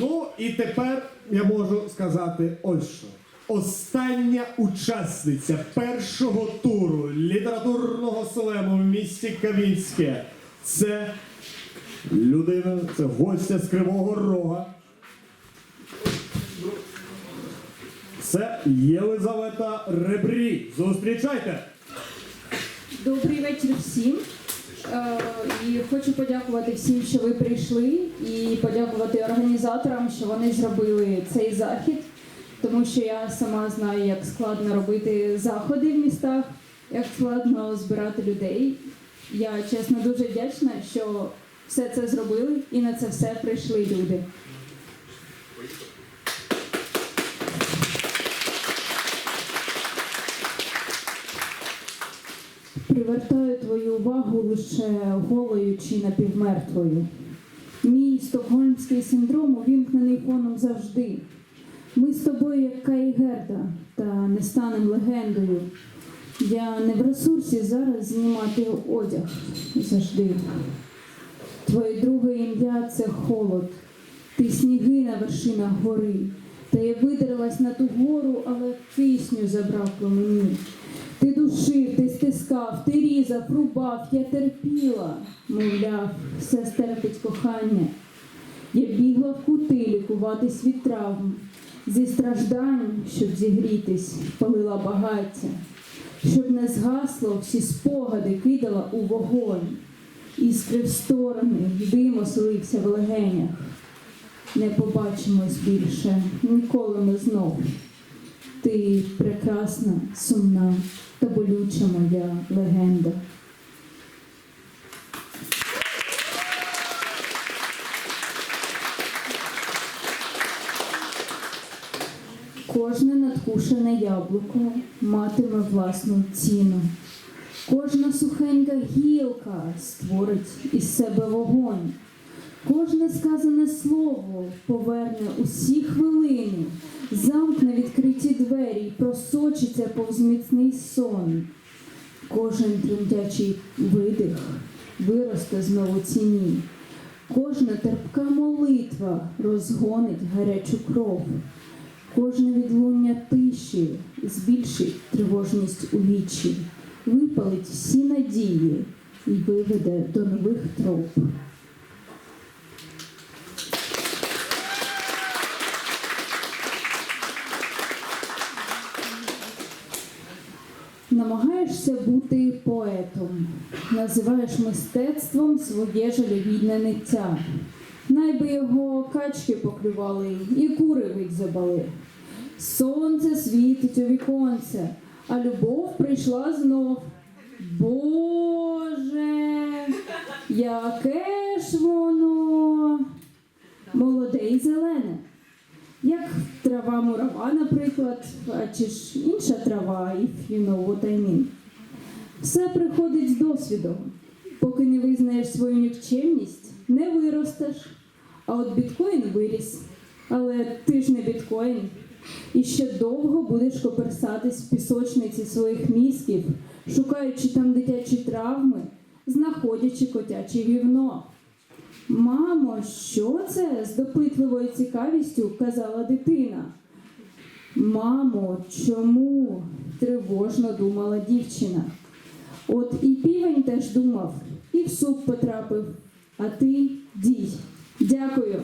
Ну і тепер я можу сказати ось що. Остання учасниця першого туру літературного слему в місті Камінське. Це людина, це гостя з Кривого Рога. Це Єлизавета Ребрі. Зустрічайте! Добрий вечір всім. Е, І хочу подякувати всім, що ви прийшли, і подякувати організаторам, що вони зробили цей захід, тому що я сама знаю, як складно робити заходи в містах, як складно збирати людей. Я чесно дуже вдячна, що все це зробили і на це все прийшли люди. Привертаю увагу лише голою чи напівмертвою. Мій стокгольмський синдром увімкнений фоном завжди. Ми з тобою, як Кай Герда, та не станем легендою. Я не в ресурсі зараз знімати одяг завжди. Твоє друге ім'я це холод. Ти сніги на вершинах гори. Та я видерлась на ту гору, але кисню забракло мені. Ти душив, ти стискав, ти різав, рубав, я терпіла, мовляв, все стерпить кохання. Я бігла в кути лікуватись від травм, зі страждань, щоб зігрітись, палила багаття, щоб не згасло, всі спогади кидала у вогонь, іскри в сторони, дим оселився в легенях. Не побачимось більше, ніколи ми знов. Ти прекрасна, сумна та болюча моя легенда. Кожне надкушене яблуко матиме власну ціну. Кожна сухенька гілка створить із себе вогонь. Кожне сказане слово поверне усі хвилини, замкне відкриті двері й просочиться повз міцний сон. Кожен тремтячий видих виросте знову ціні. Кожна терпка молитва розгонить гарячу кров. Кожне відлуння тиші збільшить тривожність у вічі, випалить всі надії і виведе до нових троп. Намагаєшся бути поетом, називаєш мистецтвом своє жалюгідне ниття. Найби його качки поклювали і кури видзябали. Сонце світить у віконце, а любов прийшла знов. Боже, яке ж воно молоде і зелене. Як трава мурава, наприклад, чи ж інша трава, if you know what I mean. Все приходить з досвідом. Поки не визнаєш свою нікчемність, не виростеш. А от біткоін виріс. Але ти ж не біткоін. І ще довго будеш коперсатись в пісочниці своїх мізків, шукаючи там дитячі травми, знаходячи котяче гівно. Мамо, що це? з допитливою цікавістю казала дитина. Мамо, чому? тривожно думала дівчина. От і півень теж думав, і в суп потрапив, а ти дій. Дякую.